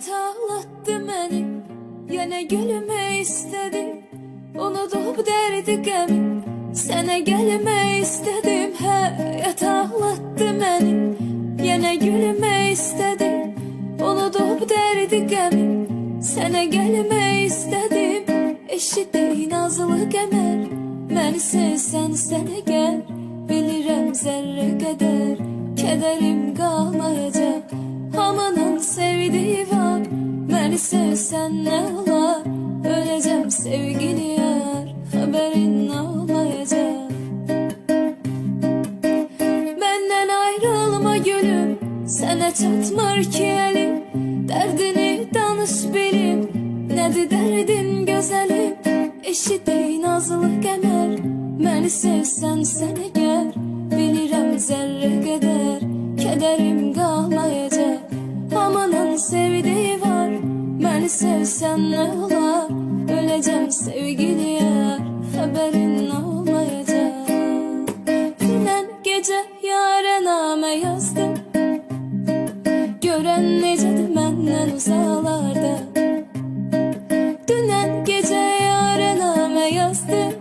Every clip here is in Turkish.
Hayat ağlattı məni Yenə gülmək istədim Unudub dərdi qəmi Sənə gəlmək istədim Hayat ağlattı məni Yenə gülmək istədim Unudub dərdi qəmi Sənə gəlmək istədim Eşitdik nazlı qəmər Məni sevsən sənə gəl Bilirəm zərrə qədər Kədərim qalmayacaq Hamının sevdiği var Beni sevsen ne olar Öleceğim sevgili yar Haberin olmayacak. Benden ayrılma gülüm Sana çatmır ki elim Derdini danış bilim Nedir derdin güzelim? Eşitey nazlı kemer Beni sevsen sene gel Bilirəm zerre kadar Kederim sevsen ne olar Öleceğim sevgili yar Haberin olmayacak. Dünən gece yara name yazdım? Gören necədir məndən uzaqlarda Dünən gece yara name yazdım?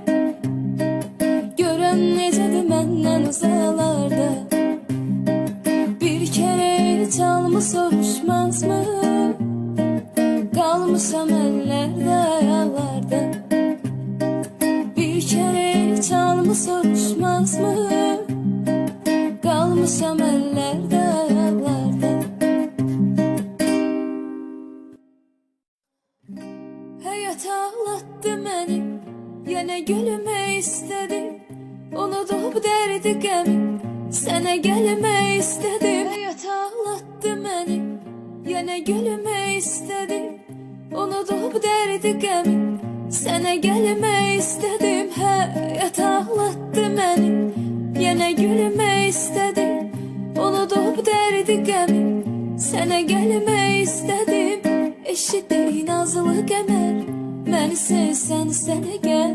Gören necədir məndən uzaqlarda Bir kere çalmı soruşmaz mı? Ağlattı beni Yine gülme istedim. Unudub derdi qəmi Sənə gəlmək istədim Hayat ağlattı məni Yenə gülmək istədim Unudub dərdi qəmi Sənə gəlmək istədim Hayat ağlattı məni Yenə gülmək istədim Unudub dərdi qəmi Sənə gəlmək istədim Eşitdik nazlı qəmər Məni sevsən sənə gəl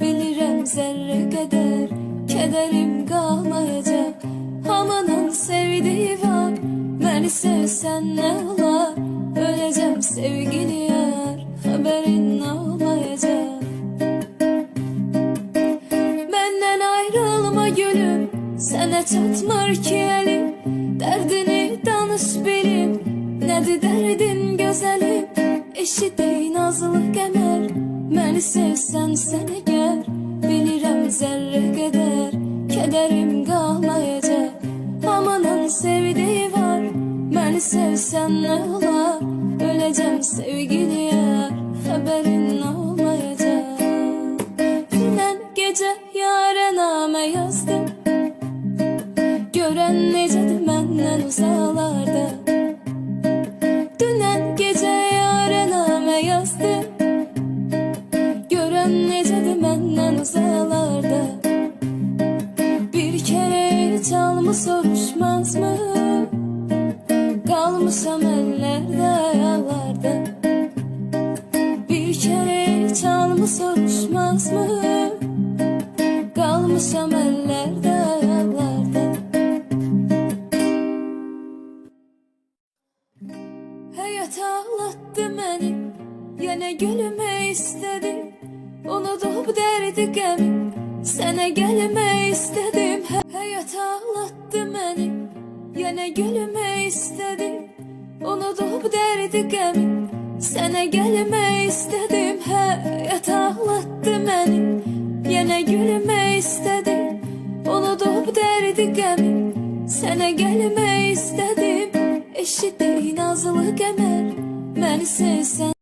Bilirəm zərrə qədər Kədərim qalmayacaq Hamının sevdiği var Beni sevsən nə olar Öləcəm sevgili yar Haberin olmayacaq Benden ayrılma gülüm Sənə çatmır ki elim. Dərdini danış bilim Nədir dərdin gözəlim Eşitdik nazlı qəmər Məni sevsən sənə gəl Bilirəm zərrə qədər Kədərim qalmayacaq Amanın sevdiği var. Məni sevsən nə olar Öləcəm sevgili yar. Haberin olmayacaq Dünən gecə yara namə yazdım. Görən necədir məndən uzaqlarda Dünən soruşmaz mı? Kalmışam ellerde ayağlarda Bir kere çalmı soruşmaz mı? Kalmışam ellerde ayağlarda Hayat ağlattı məni Yenə gülmək istədim Unudub dərdi qəmi Sənə gəlmək istədim Hayat ağlattı məni Yenə gülmək istədim Unudub dərdi qəmi Sənə gəlmək istədim Hayat ağlattı məni Yenə gülmək istədim Unudub dərdi qəmi Sənə gəlmək istədim Eşitdik nazlı qəmər Məni sevsən